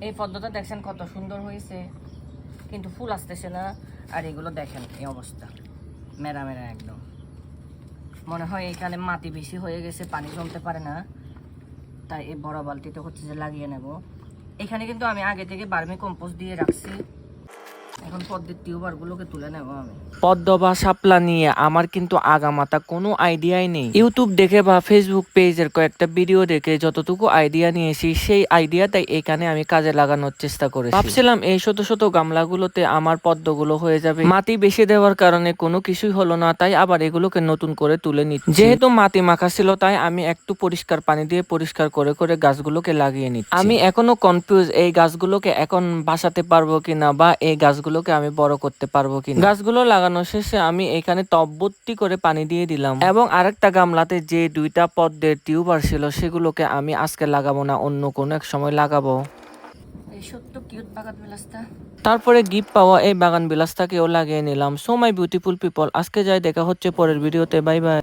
এই পদ্মটা দেখছেন কত সুন্দর হয়েছে। কিন্তু ফুল আসতেছে না। আর এগুলো দেখেন এই অবস্থা। মেরা মেরা একদম। মনে হয় এখানে মাটি বেশি হয়ে গেছে, পানি জমতে পারে না। তাই এই বড় বালতিতে হচ্ছে যে লাগিয়ে নেব। এখানে কিন্তু আমি আগে থেকে বার্মি কম্পোস্ট দিয়ে রাখছি। পদ্ম ভাবছিলাম এই শত শত গামলাগুলোতে আমার পদ্মগুলো হয়ে যাবে। মাটি বেশি দেওয়ার কারণে কোনো কিছুই হলো না, তাই আবার এগুলোকে নতুন করে তুলে নিচ্ছি। যেহেতু মাটি মাখা ছিল, তাই আমি একটু পরিষ্কার পানি দিয়ে পরিষ্কার করে করে গাছগুলোকে লাগিয়ে নিচ্ছি। আমি এখনও কনফিউজ এই গাছগুলোকে এখন বাসাতে পারব কিনা বা এই গাছগুলোকে আমি বড় করতে পারব কিনা? গাছগুলো লাগানো শেষে আমি এখানে টব ভর্তি করে পানি দিয়ে দিলাম। এবং আরেকটা গামলাতে যে দুইটা পদ্মের টিউবার ছিল সেগুলোকে আমি আজকে লাগাবো না অন্য কোনো এক সময় লাগাবো। সত্য কিউট বাগাত বিলাসটা। তারপরে গিফট পাওয়া এই বাগান বিলাসটাকেও লাগিয়ে নিলাম। সো মাই বিউটিফুল পিপল আজকে যাই দেখা হচ্ছে পরের ভিডিওতে। Bye bye.